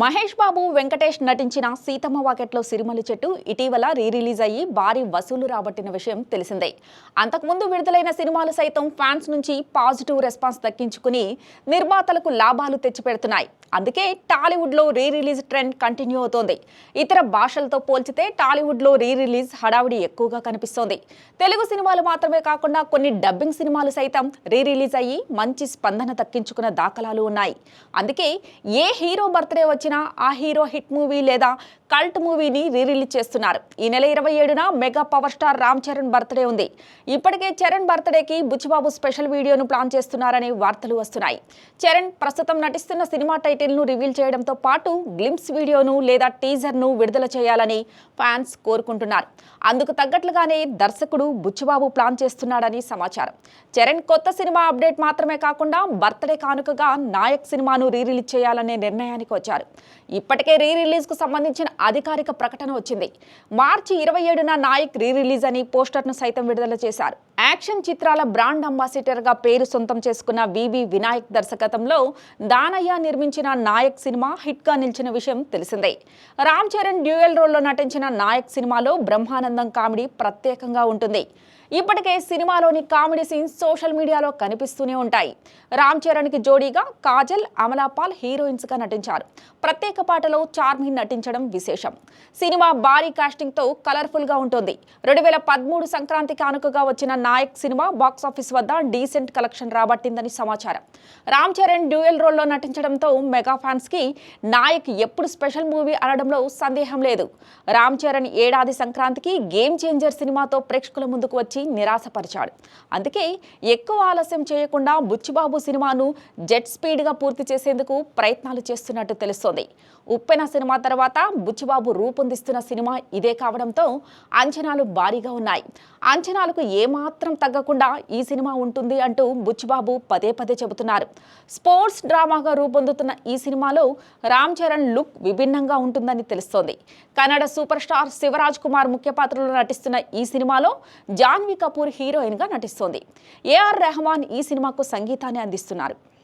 మహేష్ బాబు వెంకటేష్ నటించిన సీతమ్మ వాకెట్లో సిరిమల్లి చెట్టు ఇటీవల రీ రిలీజ్ అయ్యి భారీ వసూలు రాబట్టిన విషయం తెలిసిందే. అంతకుముందు విడుదలైన సినిమాలు సైతం ఫ్యాన్స్ నుంచి పాజిటివ్ రెస్పాన్స్ దక్కించుకుని నిర్మాతలకు లాభాలు తెచ్చిపెడుతున్నాయి. అందుకే టాలీవుడ్లో రీ రిలీజ్ ట్రెండ్ కంటిన్యూ అవుతోంది. ఇతర భాషలతో పోల్చితే టాలీవుడ్లో రీ రిలీజ్ హడావిడి ఎక్కువగా కనిపిస్తోంది. తెలుగు సినిమాలు మాత్రమే కాకుండా కొన్ని డబ్బింగ్ సినిమాలు సైతం రీ రిలీజ్ అయ్యి మంచి స్పందన దక్కించుకున్న దాఖలాలు ఉన్నాయి. అందుకే ఏ హీరో బర్త్డే వచ్చినా ఆ హీరో హిట్ మూవీ లేదా కల్ట్ మూవీని రీ రిలీజ్ చేస్తున్నారు. ఈ నెల ఇరవై ఏడున mega power star Ram Charan birthday ఉంది. ఇప్పటికే చరణ్ బర్త్డేకి బుచ్చిబాబు స్పెషల్ వీడియోను ప్లాన్ చేస్తున్నారనే వార్తలు వస్తున్నాయి. చరణ్ ప్రస్తుతం నటిస్తున్న సినిమా టైటిల్ను రివీల్ చేయడంతో పాటు గ్లిమ్స్ వీడియోను లేదా టీజర్ను విడుదల చేయాలని ఫ్యాన్స్ కోరుకుంటున్నారు. అందుకు తగ్గట్లుగానే దర్శకుడు బుచ్చిబాబు ప్లాన్ చేస్తున్నాడని సమాచారం. చరణ్ కొత్త సినిమా అప్డేట్ మాత్రమే కాకుండా బర్త్డే కానుకగా నాయక్ సినిమాను రీ రిలీజ్ చేయాలనే నిర్ణయానికి వచ్చారు. ఇప్పటికే రీ రిలీజ్కు సంబంధించిన అధికారిక ప్రకటన వచ్చింది. మార్చి ఇరవై ఏడున నాయక్ రీ రిలీజ్ అని పోస్టర్ను సైతం విడుదల చేశారు. యాక్షన్ చిత్రాల బ్రాండ్ అంబాసిడర్గా పేరు సొంతం చేసుకున్న వివి వినాయక్ దర్శకత్వంలో దానయ్య నిర్మించిన నాయక్ సినిమా హిట్గా నిలిచిన విషయం తెలిసిందే. రామ్ చరణ్ డ్యూయల్ రోల్లో నటించిన నాయక్ సినిమాలో బ్రహ్మానందం కామెడీ ప్రత్యేకంగా ఉంటుంది. ఇప్పటికే సినిమాలోని కామెడీ సీన్స్ సోషల్ మీడియాలో కనిపిస్తూనే ఉంటాయి. రామ్ చరణ్కి జోడీగా కాజల్ అమలాపాల్ హీరోయిన్స్గా నటించారు. ప్రత్యేక పాటలో చార్మి నటించడం విశేషం. సినిమా భారీ కాస్టింగ్తో కలర్ఫుల్గా ఉంటుంది. రెండు వేల పదమూడు సంక్రాంతి కానుకగా వచ్చిన నాయక్ సినిమా బాక్సాఫీస్ వద్ద డీసెంట్ కలెక్షన్ రాబట్టిందని సమాచారం. రామ్ చరణ్ డ్యూయల్ రోల్లో నటించడంతో మెగా ఫ్యాన్స్కి నాయక్ ఎప్పుడు స్పెషల్ మూవీ అనడంలో సందేహం లేదు. రామ్ చరణ్ ఏడాది సంక్రాంతికి గేమ్ చేంజర్ సినిమాతో ప్రేక్షకుల ముందుకు వచ్చి నిరాశపరిచాడు. అందుకే ఎక్కువ ఆలస్యం చేయకుండా బుచ్చిబాబు సినిమాను జెట్ స్పీడ్గా పూర్తి చేసేందుకు ప్రయత్నాలు చేస్తున్నట్టు తెలుస్తోంది. ఉప్పెన సినిమా తర్వాత బుచ్చిబాబు రూపొందిస్తున్న సినిమా ఇదే కావడంతో అంచనాలు భారీగా ఉన్నాయి. అంచనాలకు ఏమాత్రం తగ్గకుండా ఈ సినిమా ఉంటుంది అంటూ బుచ్చిబాబు పదే పదే చెబుతున్నారు. స్పోర్ట్స్ డ్రామాగా రూపొందుతున్న ఈ సినిమాలో రామ్ చరణ్ లుక్ విభిన్నంగా ఉంటుందని తెలుస్తోంది. కన్నడ సూపర్ స్టార్ శివరాజ్ కుమార్ ముఖ్య పాత్రలో నటిస్తున్న ఈ సినిమాలో జాన్ జాన్వీ కపూర్ హీరోయిన్గా నటిస్తోంది. ఏఆర్ రెహమాన్ ఈ సినిమాకు సంగీతాన్ని అందిస్తున్నారు.